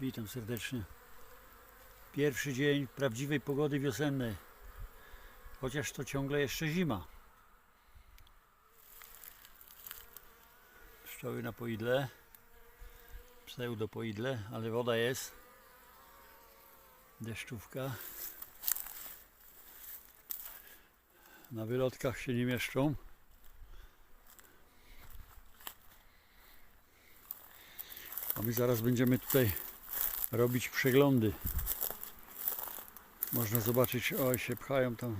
Witam serdecznie. Pierwszy dzień prawdziwej pogody wiosennej. Chociaż to ciągle jeszcze zima. Pszczoły na poidle. Pseudo poidle, ale woda jest. Deszczówka. Na wylotkach się nie mieszczą. A my zaraz będziemy tutaj robić przeglądy. Można zobaczyć, o się pchają tam.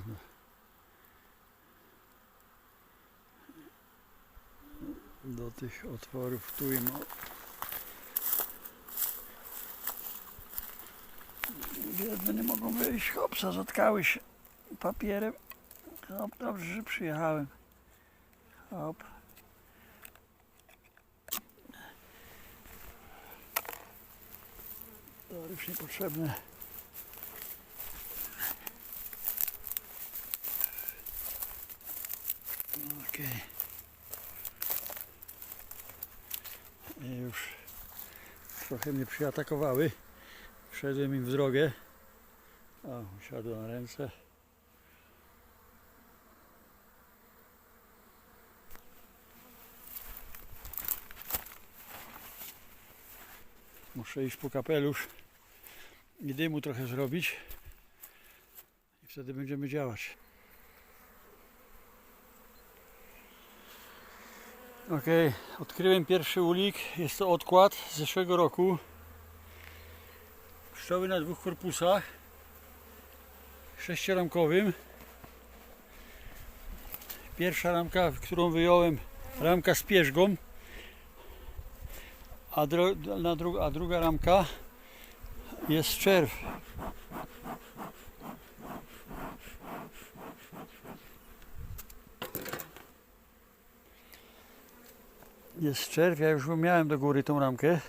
Do tych otworów tu im. Biedne nie mogą wyjść. Hopsa, zatkały się papierem. Hop, dobrze, że przyjechałem. Hop. Już niepotrzebne. Okej. I Już trochę mnie przyatakowały. Wszedłem im w drogę. O, usiadło na ręce. Muszę iść po kapelusz i dymu trochę zrobić. I wtedy będziemy działać. Ok, odkryłem pierwszy ulik. Jest to odkład z zeszłego roku. Pszczoły na dwóch korpusach. Sześcioramkowym. Pierwsza ramka, którą wyjąłem, ramka z pierzgą. A, dru, a druga ramka jest czerw. Jest czerw, ja już miałem do góry tą ramkę.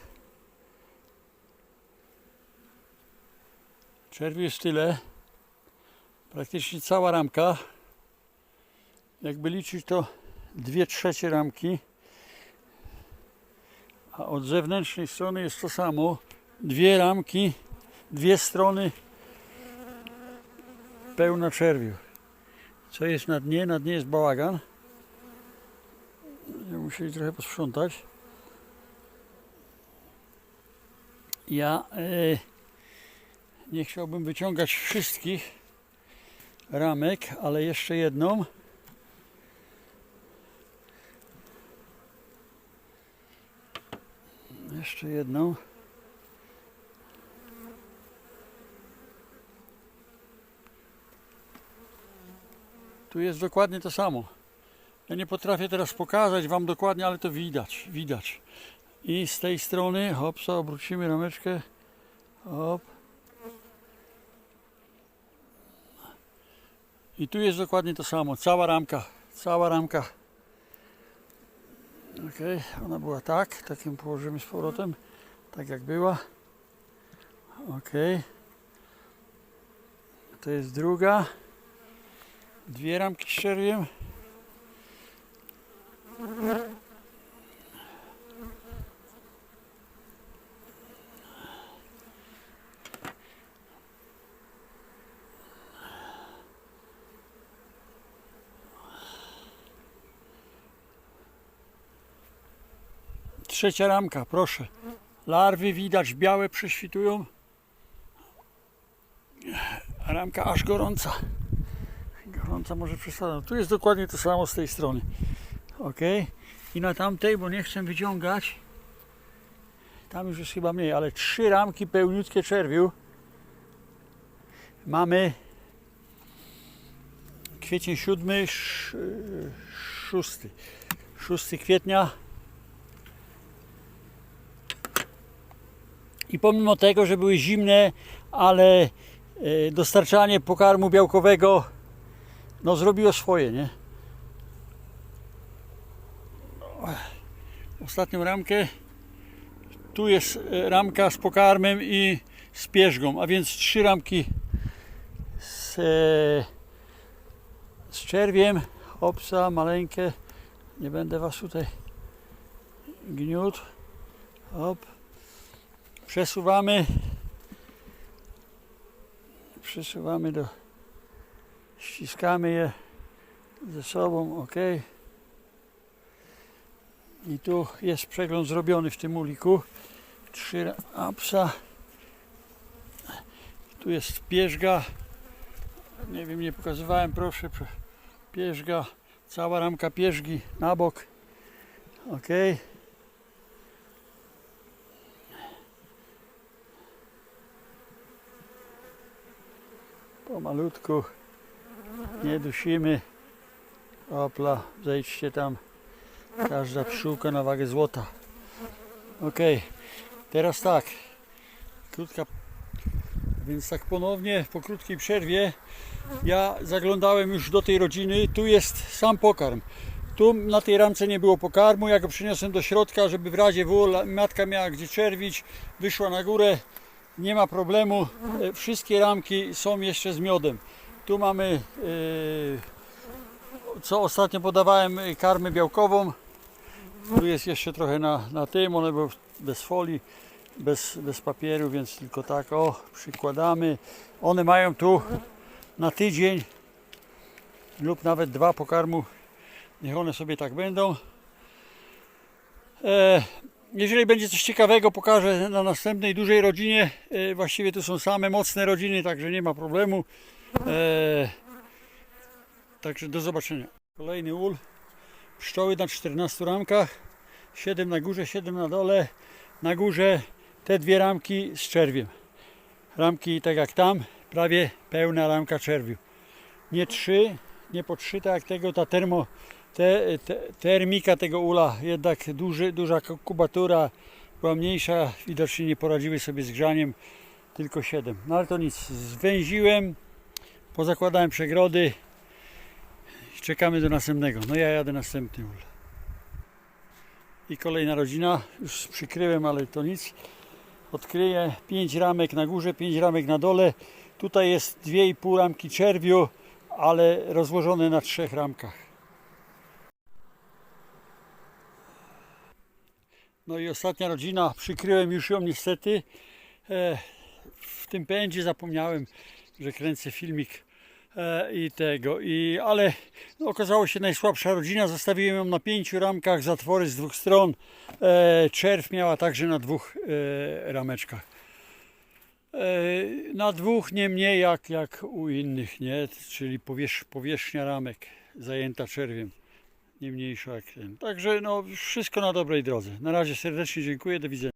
Czerwiu jest tyle. Praktycznie cała ramka. Jakby liczyć to dwie trzecie ramki. A od zewnętrznej strony jest to samo. Dwie ramki, dwie strony pełna czerwiu. Co jest na dnie? Na dnie jest bałagan. Musieli trochę posprzątać. Ja e, nie chciałbym wyciągać wszystkich ramek, ale jeszcze jedną. Jeszcze jedną. Tu jest dokładnie to samo. Ja nie potrafię teraz pokazać Wam dokładnie, ale to widać, widać. I z tej strony, hopsa, obrócimy rameczkę. Hop. I tu jest dokładnie to samo. Cała ramka, cała ramka. Ok, ona była tak, takim położymy z powrotem, tak jak była. Ok. To jest druga. Dwie ramki z czerwiem. Trzecia ramka, proszę. Larwy widać, białe prześwitują. Ramka aż gorąca. Może przesadzam. Tu jest dokładnie to samo z tej strony. Ok. I na tamtej, bo nie chcę wyciągać. Tam już jest chyba mniej, ale trzy ramki pełniutkie czerwiu. Mamy kwiecień 7, 6. 6 kwietnia. I pomimo tego, że były zimne, ale e, dostarczanie pokarmu białkowego no zrobiło swoje, nie? Ostatnią ramkę tu jest e, ramka z pokarmem i z pierzgą, a więc trzy ramki z, e, z czerwiem, opsa, maleńkie nie będę was tutaj gniótł hop Przesuwamy. Przesuwamy do. Ściskamy je ze sobą, ok. I tu jest przegląd zrobiony w tym uliku. Trzy apsa. Tu jest pierzga. Nie wiem, nie pokazywałem, proszę. Pierzga, cała ramka pierzgi na bok. Ok. Pomalutku. Nie dusimy. Opla, zejdźcie tam. Każda pszczółka na wagę złota. Ok, teraz tak. Krótka. Więc tak ponownie po krótkiej przerwie ja zaglądałem już do tej rodziny. Tu jest sam pokarm. Tu na tej ramce nie było pokarmu. Ja go przyniosłem do środka, żeby w razie W matka miała gdzie czerwić. Wyszła na górę. Nie ma problemu. E, Wszystkie ramki są jeszcze z miodem. Tu mamy, e, co ostatnio podawałem, e, karmę białkową. Tu jest jeszcze trochę na, na tym, one były bez folii, bez, bez papieru, więc tylko tak, o, przykładamy. One mają tu na tydzień lub nawet dwa pokarmu. Niech one sobie tak będą. E, jeżeli będzie coś ciekawego, pokażę na następnej dużej rodzinie. E, właściwie tu są same mocne rodziny, także nie ma problemu. E, także do zobaczenia. Kolejny ul. Pszczoły na 14 ramkach. 7 na górze, 7 na dole. Na górze te dwie ramki z czerwiem. Ramki tak jak tam, prawie pełna ramka czerwiu. Nie trzy, nie po trzy, tak jak tego, ta termo, te, te, termika tego ula, jednak duży, duża kubatura była mniejsza, widocznie nie poradziły sobie z grzaniem, tylko 7. No ale to nic, zwęziłem, pozakładałem przegrody czekamy do następnego. No ja jadę następny ul. I kolejna rodzina, już przykryłem, ale to nic. Odkryję 5 ramek na górze, 5 ramek na dole. Tutaj jest 2,5 ramki czerwiu, ale rozłożone na trzech ramkach. No i ostatnia rodzina, przykryłem już ją niestety. E, w tym pędzie zapomniałem, że kręcę filmik i tego. I, ale okazało się najsłabsza rodzina. Zostawiłem ją na pięciu ramkach, zatwory z dwóch stron. E, czerw miała także na dwóch e, rameczkach. E, na dwóch nie mniej jak, jak u innych, nie? Czyli powierz, powierzchnia ramek zajęta czerwiem. Nie mniejsza jak ten. Także no, wszystko na dobrej drodze. Na razie serdecznie dziękuję, do widzenia.